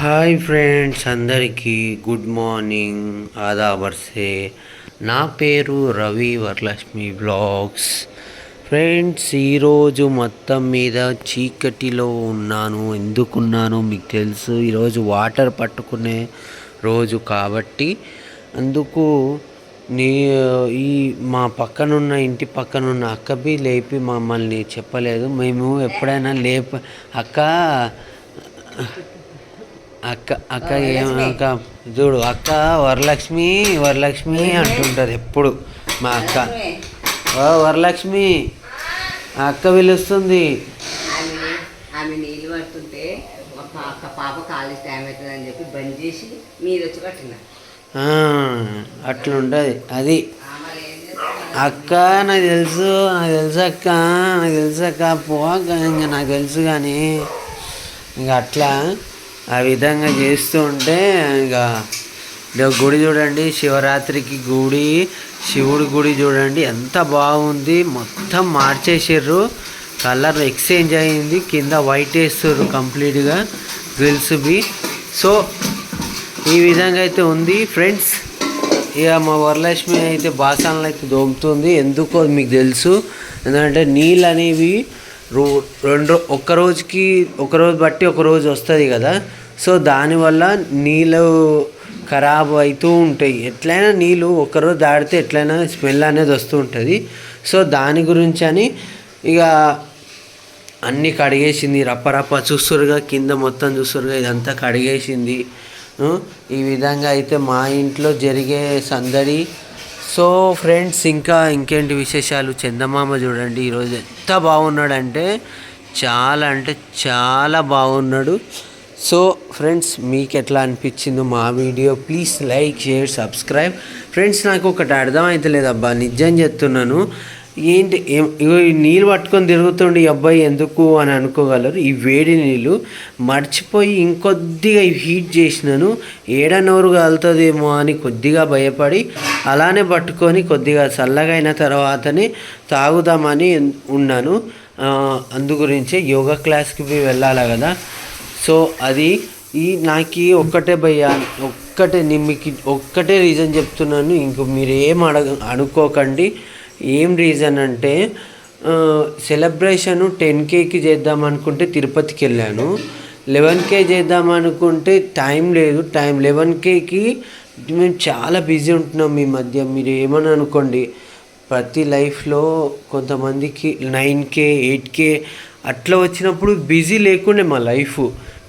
Hi friends అందరికీ good morning. ఆదాబర్సే నా పేరు రవి వరలక్ష్మి బ్లాగ్స్. ఫ్రెండ్స్ ఈరోజు మొత్తం మీద చీకటిలో ఉన్నాను. ఎందుకున్నాను మీకు తెలుసు. ఈరోజు వాటర్ పట్టుకునే రోజు కాబట్టి అందుకు నీ ఈ మా పక్కనున్న ఇంటి పక్కనున్న అక్కబి లేపి మమ్మల్ని చెప్పలేదు. మేము ఎప్పుడైనా లేప అక్క అక్క అక్క ఏం అక్క చూడు అక్క వరలక్ష్మి వరలక్ష్మి అంటుంటుంది ఎప్పుడు మా అక్క. ఓ వరలక్ష్మి అక్క పిలుస్తుంది. ఆమె ఆమె నీళ్ళు పడుతుంటే మా పాప పాప కాలేజ్ టైం అవుతుందని చెప్పి బంద్ చేసి మీరు వచ్చి కట్టిన అట్లుంటుంది. అది అక్క నాకు తెలుసు నాకు తెలుసు అక్క నాకు తెలుసు అక్క పో అక్క ఇంకా నాకు తెలుసు కానీ ఇంకా అట్లా ఆ విధంగా చేస్తూ ఉంటే ఇంకా గుడి చూడండి శివరాత్రికి గుడి శివుడి గుడి చూడండి ఎంత బాగుంది. మొత్తం మార్చేసారు కలర్ ఎక్స్చేంజ్ అయింది కింద వైట్ వేస్తారు కంప్లీట్గా గ్రిల్స్వి సో ఈ విధంగా అయితే ఉంది. ఫ్రెండ్స్ ఇక మా వరలక్ష్మి అయితే బాసనలు అయితే దోముతుంది. ఎందుకో మీకు తెలుసు. ఎందుకంటే నీళ్ళు అనేవి రో రెండు ఒక్కరోజుకి ఒక్క రోజుకి ఒక రోజు బట్టి ఒకరోజు వస్తుంది కదా. సో దానివల్ల నీళ్ళు ఖరాబ్ అవుతూ ఉంటాయి. ఎట్లయినా నీళ్ళు ఒక్కరోజు దాడితే ఎట్లయినా స్మెల్ అనేది వస్తూ ఉంటుంది. సో దాని గురించి అని ఇక అన్నీ కడిగేసింది. రప్ప రప్ప చూస్తురుగా కింద మొత్తం చూస్తురుగా ఇదంతా కడిగేసింది. ఈ విధంగా అయితే మా ఇంట్లో జరిగే సందడి. సో ఫ్రెండ్స్ ఇంకా ఇంకేంటి విశేషాలు? చందమామ చూడండి ఈరోజు ఎంత బాగున్నాడంటే చాలా అంటే చాలా బాగున్నాడు. సో ఫ్రెండ్స్ మీకు ఎట్లా అనిపించిందో మా video please like share subscribe. Friends నాకు ఒకటి అర్థమైతలేదు అబ్బా నిజం చెప్తున్నాను. ఏంటి ఇగో ఈ నీళ్ళు పట్టుకొని తిరుగుతుండే ఈ అబ్బాయి ఎందుకు అని అనుకోగలరు? ఈ వేడి నీళ్ళు మర్చిపోయి ఇంకొద్దిగా హీట్ చేసినాను. ఏడనోరు కలుతుందేమో అని కొద్దిగా భయపడి అలానే పట్టుకొని కొద్దిగా చల్లగా అయిన తర్వాతనే తాగుదామని ఉన్నాను. అందు గురించే యోగా క్లాస్కి పోయి వెళ్ళాలి కదా? సో అది ఈ నాకు ఒక్కటే భయ్యా ఒక్కటే నేను మీకు ఒక్కటే రీజన్ చెప్తున్నాను. ఇంక మీరు ఏం అడగ అనుకోకండి. ఏం రీజన్ అంటే సెలబ్రేషన్ టెన్ కేకి చేద్దాం అనుకుంటే తిరుపతికి వెళ్ళాను. లెవెన్ కే చేద్దాం అనుకుంటే టైం లేదు. టైం లెవెన్ కేకి మేము చాలా బిజీ ఉంటున్నాం ఈ మధ్య. మీరు ఏమని అనుకోండి ప్రతి లైఫ్లో కొంతమందికి నైన్ కే ఎయిట్ కే అట్లా వచ్చినప్పుడు బిజీ లేకుండే మా లైఫ్.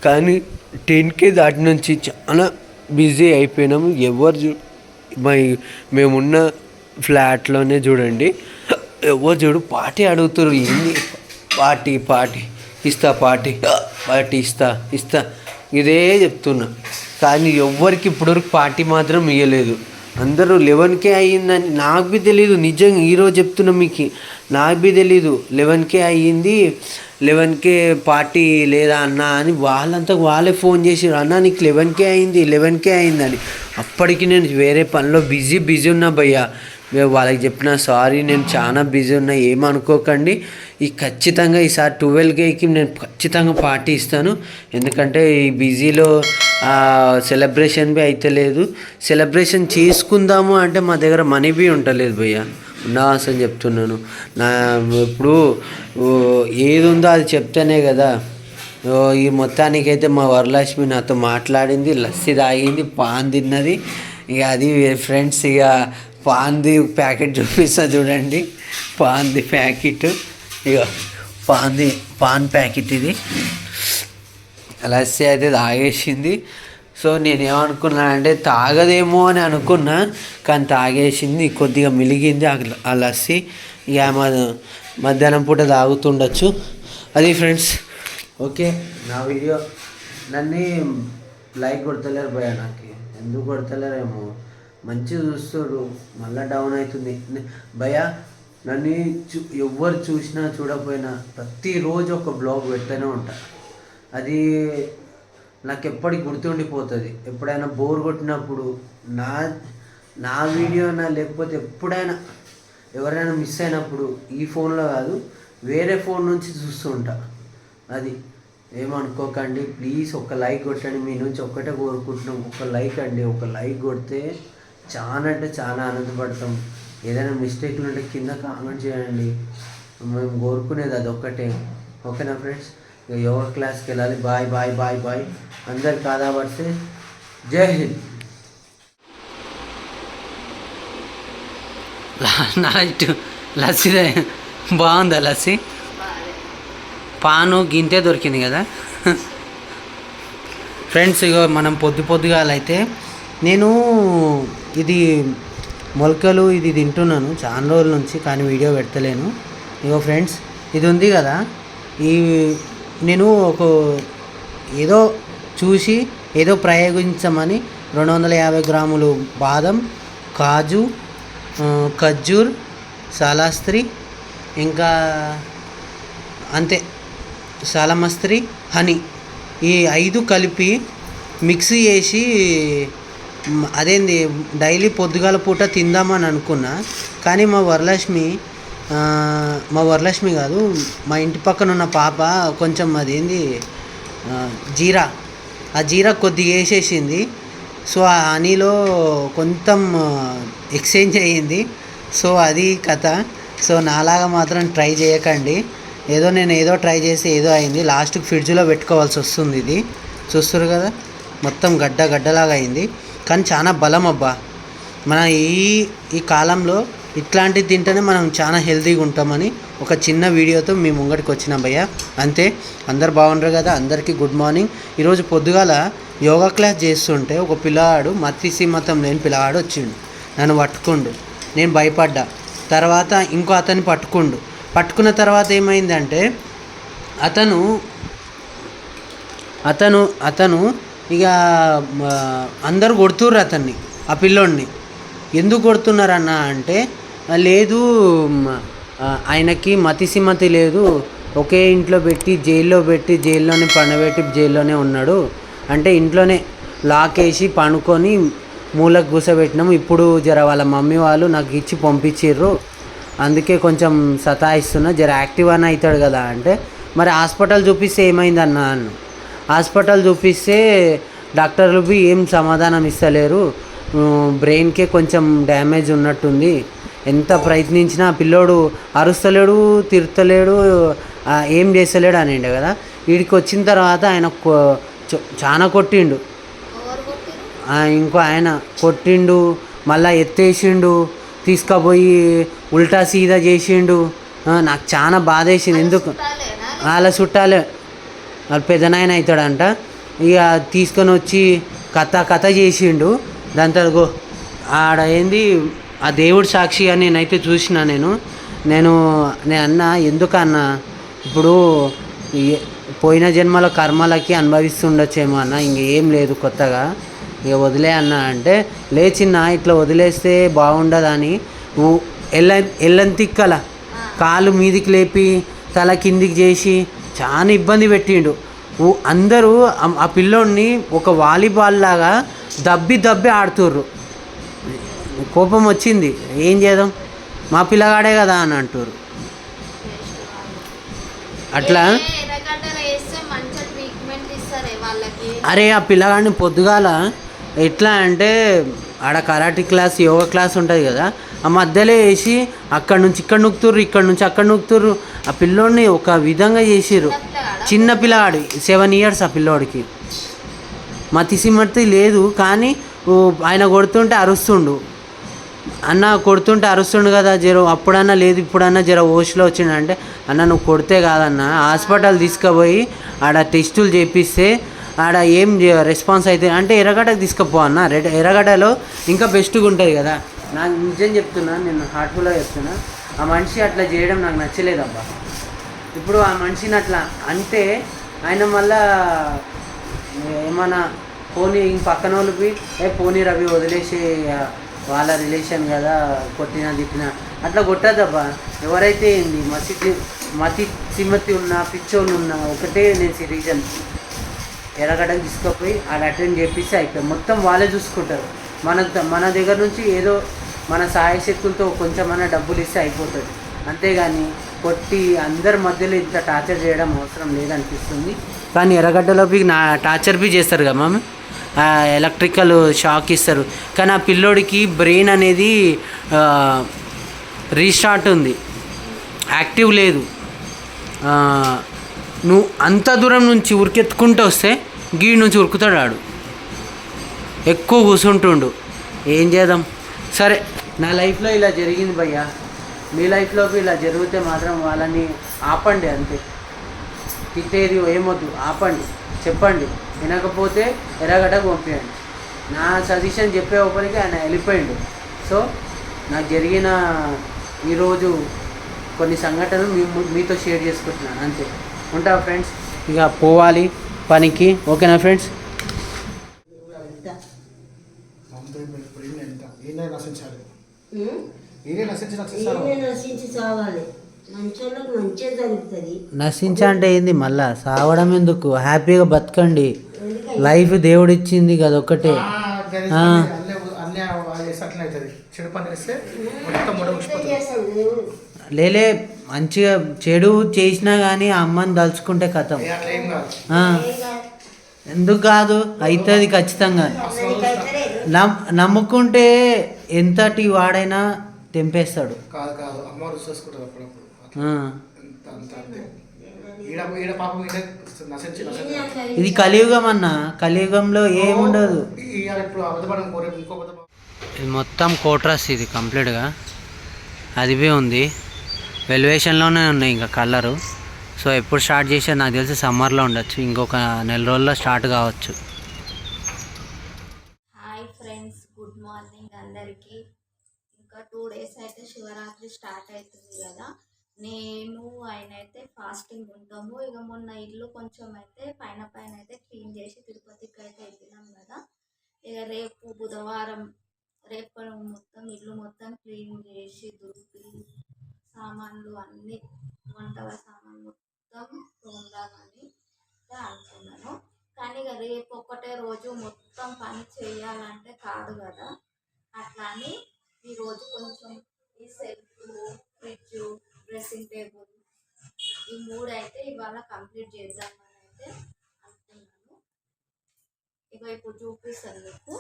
కానీ టెన్ కే దాటి నుంచి చాలా బిజీ అయిపోయినాము. ఎవరు చూ మా మేమున్న ఫ్లాట్లోనే చూడండి. ఎవరు చూడు పార్టీ అడుగుతారు. ఏంది? పార్టీ పార్టీ ఇస్తా పార్టీ పార్టీ ఇస్తా ఇస్తా. ఇదే చెప్తున్నా. కానీ ఎవ్వరికి ఇప్పటివరకు పార్టీ మాత్రం ఇవ్వలేదు అందరూ లెవెన్కే అయ్యిందని నాకు బి తెలీదు. నిజంగా ఈరోజు చెప్తున్నా మీకు. నాకు బి తెలీదు. లెవెన్కే అయ్యింది. లెవెన్కే పార్టీ లేదా అన్న అని వాళ్ళంతా వాళ్ళే ఫోన్ చేసారు అన్న నీకు లెవెన్కే అయింది లెవెన్కే అయిందని. అప్పటికి నేను వేరే పనిలో బిజీ బిజీ ఉన్నా భయ్యా. వాళ్ళకి చెప్పిన సారీ నేను చాలా బిజీ ఉన్నా ఏమనుకోకండి ఈ ఖచ్చితంగా ఈసారి ట్వెల్వ్ కేకి నేను ఖచ్చితంగా పార్టీ ఇస్తాను. ఎందుకంటే ఈ బిజీలో సెలబ్రేషన్ బి అయితే లేదు. సెలబ్రేషన్ చేసుకుందాము అంటే మా దగ్గర మనీ బి ఉండలేదు భయ్యా. ఉన్నాసని చెప్తున్నాను. నా ఇప్పుడు ఏది ఉందో అది చెప్తేనే కదా. ఓ, ఈ మొత్తానికైతే మా వరలక్ష్మి నాతో మాట్లాడింది లస్సీ తాగింది పాన్ తిన్నది. ఇక అది ఫ్రెండ్స్ ఇక పాన్ది ప్యాకెట్ చూపిస్తా చూడండి. పాన్ది ప్యాకెట్ ఇక పాన్ది పాన్ ప్యాకెట్ ఇది. లస్సీ అయితే తాగేసింది. సో నేనేమనుకున్నానంటే తాగదేమో అని అనుకున్నా కానీ తాగేసింది కొద్దిగా మిలిగింది ఆ లస్సి లస్సీ. ఇక మధ్యాహ్నం పూట తాగుతుండొచ్చు. అది ఫ్రెండ్స్. ఓకే నా వీడియో నన్ను లైక్ కొడతలేరు భయ నాకు. ఎందుకు కొడతలేరేమో. మంచిగా చూస్తారు మళ్ళీ డౌన్ అవుతుంది. భయ నన్ను చూ ఎవరు చూసినా చూడకపోయినా ప్రతిరోజు ఒక బ్లాగ్ పెడుతూనే ఉంటా. అది నాకు ఎప్పటికి గుర్తుండిపోతుంది. ఎప్పుడైనా బోర్ కొట్టినప్పుడు నా నా వీడియోనా లేకపోతే ఎప్పుడైనా ఎవరైనా మిస్ అయినప్పుడు ఈ ఫోన్లో కాదు వేరే ఫోన్ నుంచి చూస్తుంటా. అది ఏమనుకోకండి ప్లీజ్ ఒక లైక్ కొట్టండి. మీ నుంచి ఒక్కటే కోరుకుంటున్నాం. ఒక లైక్ అండి. ఒక లైక్ కొడితే చాలా అంటే చాలా ఆనందపడతాం. ఏదైనా మిస్టేక్లు ఉంటే కింద కామెంట్ చేయండి. మేము కోరుకునేది అది ఒక్కటే ఓకేనా ఫ్రెండ్స్ యోగా క్లాస్కి వెళ్ళాలి బాయ్ బాయ్ బాయ్ బాయ్ అందరు కాదాబడితే జై హింద్ నైట్ లస్సీ బాగుందా లస్సీ పాను గింతే దొరికింది కదా ఫ్రెండ్స్ ఇగో మనం పొద్దు పొద్దుగాలైతే నేను ఇది మొలకలు ఇది తింటున్నాను చాలా రోజుల నుంచి కానీ వీడియో పెడతలేను. ఇగో ఫ్రెండ్స్ ఇది ఉంది కదా ఈ నేను ఒక ఏదో చూసి ఏదో ప్రయోగించమని రెండు వందల యాభై గ్రాములు బాదం కాజు ఖర్జూర్ సాలాస్త్రి ఇంకా అంతే. సాలమస్త్రి హనీ ఈ ఐదు కలిపి మిక్స్ చేసి అదేంది డైలీ పొద్దుగాల పూట తిందామని అనుకున్నా. కానీ మా వరలక్ష్మి మా వరలక్ష్మి కాదు మా ఇంటి పక్కన ఉన్న పాప కొంచెం అదేంది జీరా. ఆ జీరా కొద్దిగా వేసేసింది. సో ఆ హనీలో కొంచెం ఎక్స్చేంజ్ అయ్యింది. సో అది కథ. సో నాలాగా మాత్రం ట్రై చేయకండి. ఏదో నేను ఏదో ట్రై చేసి ఏదో అయింది. లాస్ట్కి ఫ్రిడ్జ్లో పెట్టుకోవాల్సి వస్తుంది ఇది. చూస్తారు కదా? మొత్తం గడ్డ గడ్డలాగా అయింది. కానీ చాలా బలం అబ్బా. మన ఈ ఈ కాలంలో ఇట్లాంటివి తింటేనే మనం చాలా హెల్తీగా ఉంటామని ఒక చిన్న వీడియోతో మీ ముంగటికి వచ్చిన భయ్య. అంతే అందరు బాగుండరు కదా? అందరికీ గుడ్ మార్నింగ్. ఈరోజు పొద్దుగాల యోగా క్లాస్ చేస్తుంటే ఒక పిల్లవాడు మత్తిసి మతం లేని పిల్లవాడు వచ్చిండు. నన్ను పట్టుకుండు. నేను భయపడ్డా. తర్వాత ఇంకో అతన్ని పట్టుకుండు. పట్టుకున్న తర్వాత ఏమైందంటే అతను అతను అతను ఇక అందరు కొడుతుర్రు అతన్ని ఆ పిల్లోడిని. ఎందుకు కొడుతున్నారన్న అంటే లేదు ఆయనకి మతిసిమతి లేదు. ఒకే ఇంట్లో పెట్టి జైల్లో పెట్టి జైల్లోనే పండబెట్టి జైల్లోనే ఉన్నాడు. అంటే ఇంట్లోనే లాక్ వేసి పనుకొని మూలకు కూసబెట్టినాము ఇప్పుడు జర వాళ్ళ మమ్మీ వాళ్ళు నాకు ఇచ్చి పంపించిర్రు. అందుకే కొంచెం సతాయిస్తున్నా. జర యాక్టివ్ అని అవుతాడు కదా అంటే మరి హాస్పిటల్ చూపిస్తే ఏమైంది అన్న? హాస్పిటల్ చూపిస్తే డాక్టర్లు బి ఏం సమాధానం ఇస్తలేరు. బ్రెయిన్కే కొంచెం డ్యామేజ్ ఉన్నట్టుంది. ఎంత ప్రయత్నించినా పిల్లోడు అరుస్తలేడు తిరుతలేడు ఏం చేస్తలేడు అనిండే కదా. వీడికి వచ్చిన తర్వాత ఆయన చాలా కొట్టిండు. ఇంకో ఆయన కొట్టిండు మళ్ళా ఎత్తేసిండు తీసుకుపోయి ఉల్టా సీదా చేసిండు. నాకు చాలా బాధ వేసింది ఎందుకు? వాళ్ళ చుట్టాలే. వాళ్ళ పెద్దనాయన అవుతాడంట ఇక తీసుకొని వచ్చి కథ కథ చేసిండు. దాని తర్వాత గో ఆడ ఏంది ఆ దేవుడు సాక్షిగా నేనైతే చూసిన నేను. నేను నేను అన్న ఎందుకు అన్న ఇప్పుడు పోయిన జన్మల కర్మలకి అనుభవిస్తుండొచ్చేమో అన్న ఇంకేం లేదు కొత్తగా. ఇక వదిలే అన్న అంటే లేచిన్న ఇట్లా వదిలేస్తే బాగుండదని ఎల్ల ఎల్లంతిక్కల కాలు మీదికి లేపి తల కిందికి చేసి చాలా ఇబ్బంది పెట్టిండు. అందరూ ఆ- పిల్లోడిని ఒక వాలీబాల్ లాగా దబ్బి దబ్బి ఆడుతుర్రు. కోపం వచ్చింది. ఏం చేద్దాం? మా పిల్లగాడే కదా అని అంటారు అట్లా? అరే ఆ పిల్లగాడిని పొద్దుగాల ఎట్లా అంటే ఆడ కరాటీ క్లాస్ యోగా క్లాస్ ఉంటుంది కదా ఆ మధ్యలో వేసి అక్కడ నుంచి ఇక్కడ నొక్కుతుర్రు ఇక్కడ నుంచి అక్కడ నొక్కుతుర్రు ఆ పిల్లోడిని ఒక విధంగా చేసిర్రు. చిన్న పిల్లవాడు సెవెన్ ఇయర్స్ ఆ పిల్లోడికి. మతిసిమతి లేదు కానీ ఓ ఆయన కొడుతుంటే అరుస్తుండు. అన్న కొడుతుంటే అరుస్తుండు కదా జర అప్పుడన్నా లేదు ఇప్పుడన్నా జర ఓషిలో వచ్చిండంటే అన్న నువ్వు కొడితే కాదన్న హాస్పిటల్ తీసుకుపోయి ఆడ టెస్టులు చేపిస్తే ఆడ ఏం రెస్పాన్స్ అయితే అంటే ఎర్రగడ్డకు తీసుకుపో అన్న రెడ్ ఎర్రగడ్డలో ఇంకా బెస్ట్గా ఉంటుంది కదా. నాకు నిజం చెప్తున్నా నేను హార్ట్ఫుల్గా చెప్తున్నా. ఆ మనిషి అట్లా చేయడం నాకు నచ్చలేదబ్బా. ఇప్పుడు ఆ మనిషిని అట్లా అంటే ఆయన మళ్ళా ఏమన్నా పోనీ ఇంక పక్కన వాళ్ళకి ఏ పోనీ రవి వదిలేసి వాళ్ళ రిలేషన్ కదా కొట్టినా తిట్టినా. అట్లా కొట్టద్దబ్బా. ఎవరైతే ఏంది మతి మతి సిమ్మతి ఉన్నా పిచ్చోళ్ళు ఉన్నా ఒకటే నేను రీజన్ ఎర్రగడ్డకు తీసుకుపోయి ఆడ అటెండ్ చేపిస్తే అయిపోయి మొత్తం వాళ్ళే చూసుకుంటారు. మన మన దగ్గర నుంచి ఏదో మన సాయశక్తులతో కొంచెం కొంచెమన్నా డబ్బులు ఇస్తే అయిపోతుంది. అంతేగాని కొట్టి అందరి మధ్యలో ఇంత టార్చర్ చేయడం అవసరం లేదనిపిస్తుంది. కానీ ఎర్రగడ్డలోకి నా టార్చర్ బి చేస్తారు కదా మమ్మీ ఎలక్ట్రికల్ షాక్ ఇస్తారు. కానీ ఆ పిల్లోడికి బ్రెయిన్ అనేది రీస్టార్ట్ ఉంది. యాక్టివ్ లేదు. నువ్వు అంత దూరం నుంచి ఉరికెత్తుకుంటూ వస్తే గీడి నుంచి ఉరుకుతాడు ఆడు. ఎక్కువ కూర్చుంటుండు ఏం చేద్దాం? సరే నా లైఫ్లో ఇలా జరిగింది భయ్యా. మీ లైఫ్లోకి ఇలా జరిగితే మాత్రం వాళ్ళని ఆపండి అంతే. తిట్టేది ఏమొద్దు ఆపండి చెప్పండి. వినకపోతే ఎర్రగడ్డకు పంపించండి నా సజెషన్ చెప్పే ఒకరికి ఆయన వెళ్ళిపోయిండు. సో నాకు జరిగిన ఈరోజు కొన్ని సంఘటనలు మీ మీతో షేర్ చేసుకుంటున్నాను అంతే. ఉంటా ఫ్రెండ్స్ ఇక పోవాలి పనికి. ఓకేనా ఫ్రెండ్స్ ఎంత? నశించి నశించి అంటే ఏంది మళ్ళా? సావడం ఎందుకు? హ్యాపీగా బతకండి. లైఫ్ దేవుడిచ్చింది కదా ఒక్కటే దేవుడు లేలే మంచిగా చెడు చేసినా కానీ ఆ అమ్మని తలుచుకుంటే కథం. ఎందుకు కాదు? అవుతుంది ఖచ్చితంగా. నమ్ముకుంటే ఎంతటి వాడైనా తెంపేస్తాడు. కాదు కాదు. అమ్మ రుచి చేసుకుంటారు అప్పుడప్పుడు. ఇది కలియుగం అన్న. కలియుగంలో ఏముండదు. ఇది మొత్తం కోట్రాస్ ఇది కంప్లీట్గా. అది బి ఉంది. వెల్యువేషన్లోనే ఉన్నాయి ఇంకా కలరు. సో ఎప్పుడు స్టార్ట్ చేసే నాకు తెలిసి సమ్మర్లో ఉండొచ్చు. ఇంకొక నెల రోజుల్లో స్టార్ట్ కావచ్చు హాయ్ ఫ్రెండ్స్ గుడ్ మార్నింగ్ అందరికీ ఇంకా టూ డేస్ అయితే శివరాత్రి స్టార్ట్ అవుతుంది కదా. నేను ఆయన అయితే ఫాస్టింగ్ ఉంటాము. ఇక మొన్న ఇల్లు కొంచెం అయితే పైన పైన అయితే క్లీన్ చేసి తిరుపతికి అయితే వెళ్ళినాం కదా. ఇక రేపు బుధవారం రేపు మొత్తం ఇల్లు మొత్తం క్లీన్ చేసి దుప్పి సామాన్లు అన్నీ వంటల సామాన్లు మొత్తం ఉండాలని అనుకున్నాను. కానీ ఇక రేపు ఒక్కటే రోజు మొత్తం పని చేయాలంటే కాదు కదా. అట్లా అని ఈరోజు కొంచెం ఈ సెల్ఫ్ ఫ్రిడ్జ్ డ్రెస్సింగ్ టేబుల్ ఈ మూడు అయితే ఇవాళ కంప్లీట్ చేద్దామని అయితే అనుకున్నాను. ఇక ఇప్పుడు చూపిస్తాను మీకు.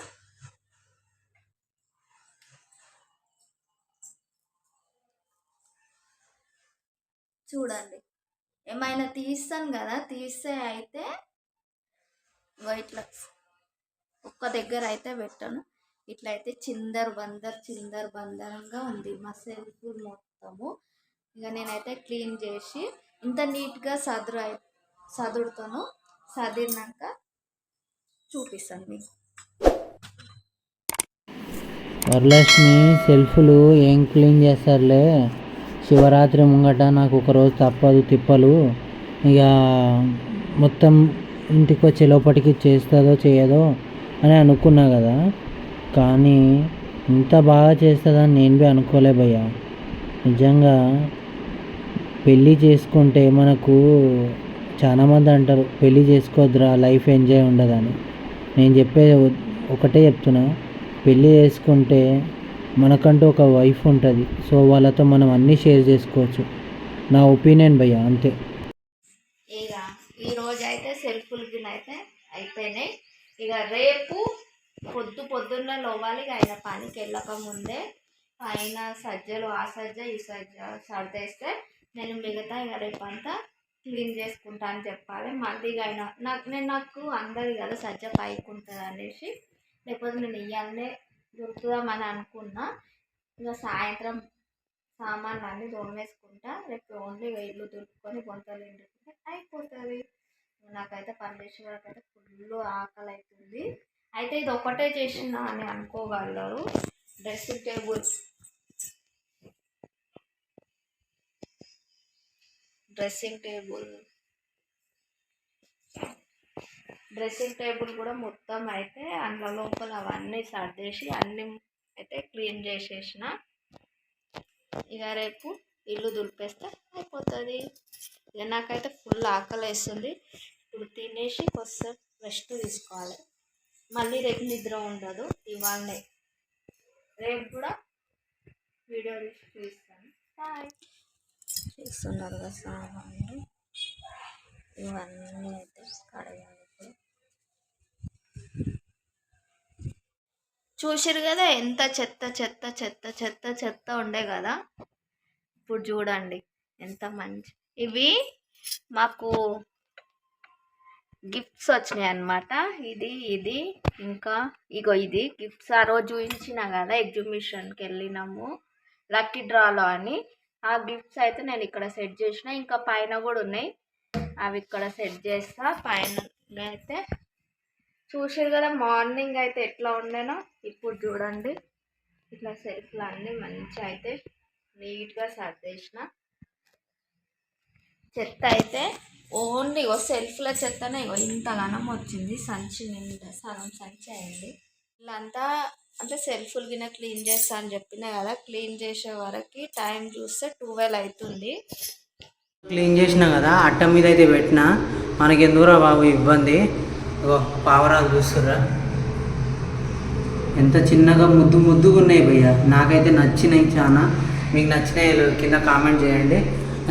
చూడండి. ఏమైనా తీస్తాను కదా తీస్తే అయితే వైట్ ఇట్లా ఒక్క దగ్గర అయితే పెట్టాను. ఇట్లా అయితే చిందర్ బందర్ చిందర్ బందరంగా ఉంది. మా సెల్ఫ్ మొత్తము. ఇక నేనైతే క్లీన్ చేసి ఇంత నీట్గా సదురు అయి సదురుతాను సదిరినాక చూపిస్తాను మీకు. వరలక్ష్మి సెల్ఫ్లు ఏం క్లీన్ చేస్తారులే? శివరాత్రి ముంగట నాకు ఒకరోజు తప్పదు తిప్పలు. ఇక మొత్తం ఇంటికి వచ్చే లోపలికి చేస్తుందో చేయదో అని అనుకున్నా కదా. కానీ ఇంత బాగా చేస్తుందని నేను బి అనుకోలే భయ్యా. నిజంగా పెళ్ళి చేసుకుంటే మనకు చాలామంది అంటారు పెళ్ళి చేసుకోవద్దురా లైఫ్ ఎంజాయ్ ఉండదని. నేను చెప్పేది ఒకటే చెప్తున్నా. పెళ్ళి చేసుకుంటే మనకంటూ ఒక వైఫ్ ఉంటుంది. సో వాళ్ళతో మనం అన్నీ షేర్ చేసుకోవచ్చు. నా ఒపీనియన్ భయ్య అంతే. ఇక అయితే సెల్ఫ్లు అయితే అయిపోయినాయి. ఇక రేపు పొద్దు పొద్దున్న లోవాలి ఇక ఆయన పనికి వెళ్ళక ముందే పైన సజ్జలు ఆ సజ్జ ఈ సజ్జ సర్దేస్తే నేను మిగతా ఇక రేపు అంతా క్లీన్ చేసుకుంటా అని చెప్పాలి. మళ్ళీ ఇక ఆయన నాకు నేను నాకు అందరి కదా సజ్జ పైకి ఉంటుంది అనేసి లేకపోతే నేను ఇయ్యాలనే దొరుకుతుందామని అనుకున్నా. ఇక సాయంత్రం సామాన్లు అన్నీ తోమేసుకుంటా రేపు ఓన్లీ ఇక ఇల్లు దులుపుకొని బొంతలు ఎండుకుంటే అయిపోతుంది. నాకైతే పరమేశ్వరకు అయితే ఫుల్ ఆకలి అవుతుంది అయితే ఇది ఒకటే చేసిన అని అనుకోగలరు. Dressing table dressing table dressing table కూడా మొత్తం అయితే అందులో లోపల అవన్నీ సర్దేసి అన్నీ అయితే క్లీన్ చేసేసిన. ఇక రేపు ఇల్లు దులిపేస్తే అయిపోతుంది. ఇక నాకైతే ఫుల్ ఆకలి వేస్తుంది ఇప్పుడు తినేసి కొంచెం రెస్ట్ తీసుకోవాలి. మళ్ళీ రేపు నిద్ర ఉండదు. ఇవాళనే. రేపు కూడా వీడియో చూస్తాను. బాయ్. చేస్తున్నారు కదా సామాన్లు. ఇవన్నీ అయితే కడగాలి. చూసిరు కదా ఎంత చెత్త చెత్త చెత్త చెత్త చెత్త ఉండే కదా. ఇప్పుడు చూడండి ఎంత మంచి ఇవి మాకు గిఫ్ట్స్ వచ్చినాయి అనమాట ఇది ఇది ఇంకా ఇగో ఇది. గిఫ్ట్స్ ఆ రోజు చూపించిన కదా ఎగ్జిబిషన్కి వెళ్ళినాము. లక్కీ డ్రాలో అని. ఆ గిఫ్ట్స్ అయితే నేను ఇక్కడ సెట్ చేసిన. ఇంకా పైన కూడా ఉన్నాయి. అవి ఇక్కడ సెట్ చేస్తా. పైన అయితే చూసారు కదా మార్నింగ్ అయితే ఎట్లా ఉండేనో. ఇప్పుడు చూడండి. ఇట్లా సెల్ఫ్లు అన్నీ మంచిగా అయితే నీట్గా సర్దేసిన. చెత్త అయితే ఓన్లీ ఇగో సెల్ఫ్లో చెత్తనే ఇగో ఇంతగానం వచ్చింది. సంచి నిండా సగం సంచి అయింది. వీళ్ళంతా అంటే సెల్ఫ్లు గిన క్లీన్ చేస్తా అని చెప్పిన కదా క్లీన్ చేసే వరకు టైం చూస్తే ట్వెల్వ్ అవుతుంది క్లీన్ చేసిన కదా అట్ట మీద అయితే పెట్టిన మనకి ఎందుకురా బాబు ఇబ్బంది? ఓ పావరాలు చూస్తురా ఎంత చిన్నగా ముద్దు ముద్దుగా ఉన్నాయి భయ్య. నాకైతే నచ్చినాయి చాలా మీకు నచ్చినాయి కింద కామెంట్ చేయండి.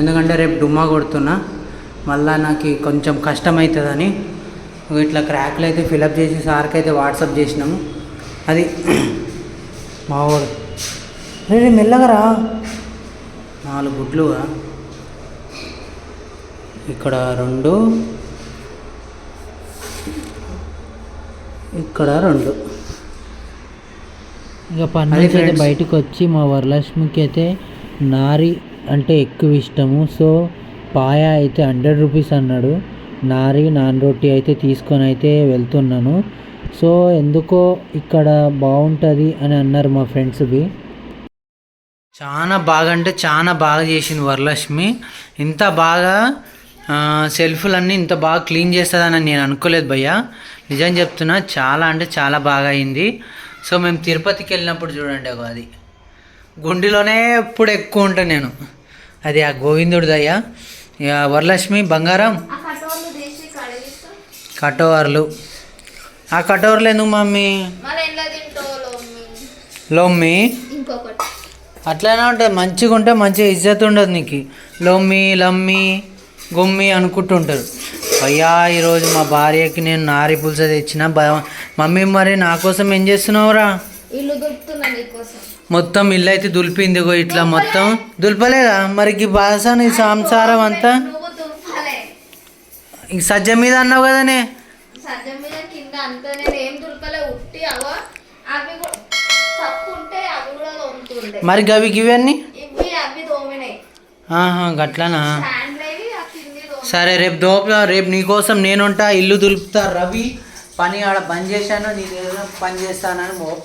ఎందుకంటే రేపు డుమ్మా కొడుతున్నా. మళ్ళా నాకు కొంచెం కష్టం అవుతుందని ఇట్లా క్రాక్లు అయితే ఫిలప్ చేసి సార్కి అయితే వాట్సాప్ చేసినాము. అది మావాడు రే రే మెల్లగా రా. నాలుగు గుడ్లుగా ఇక్కడ రెండు. ఇక్కడ రెండు. ఇక పని అది నుంచి అయితే friends. బయటకు వచ్చి మా వరలక్ష్మికి అయితే నారి అంటే ఎక్కువ ఇష్టము సో పాయ అయితే హండ్రెడ్ రూపీస్ అన్నాడు. నారి నాన్ రొట్టి అయితే తీసుకొని అయితే వెళ్తున్నాను. సో ఎందుకో ఇక్కడ బాగుంటుంది అని అన్నారు మా ఫ్రెండ్స్వి చాలా బాగా అంటే చాలా బాగా చేసింది వరలక్ష్మి. ఇంత బాగా సెల్ఫ్లన్నీ ఇంత బాగా క్లీన్ చేస్తుందని నేను అనుకోలేదు భయ్య. నిజం చెప్తున్నా చాలా అంటే చాలా బాగా అయింది. సో మేము తిరుపతికి వెళ్ళినప్పుడు చూడండి అగో అది. గుండెలోనే ఎప్పుడు ఎక్కువ ఉంటాను నేను. అది ఆ గోవిందుడిదయ్యా వరలక్ష్మి బంగారం. కటోవర్లు ఆ కటోవర్లు ఎందుకు మమ్మీ? లొమ్మి? అట్లనే ఉంటుంది మంచిగా ఉంటే మంచిగా ఇజ్జత్ ఉండదు నీకు. లొమ్మి లమ్మి గుమ్మి అనుకుంటుంటారు. అయ్యా ఈరోజు మా భార్యకి నేను నారి పులుస తెచ్చిన మమ్మీ మరి నా కోసం ఏం చేస్తున్నావురా? ఇల్లు దొరుకుతున్నా నీకోసం. మొత్తం ఇల్లు అయితే దులిపింది ఇగో ఇట్లా మొత్తం. దులపలేదా? మరి ఈ నీ సంసారం అంతా? ఇంక సజ్జ మీద అన్నావు కదనే? మరి గవి గివన్నీ గట్లనా? సరే రేపు దోప రేపు నీకోసం నేనుంటా ఇల్లు దులుపుతా రవి పని ఆడ పని చేశాను నీ ఏదో పని చేస్తానని మో-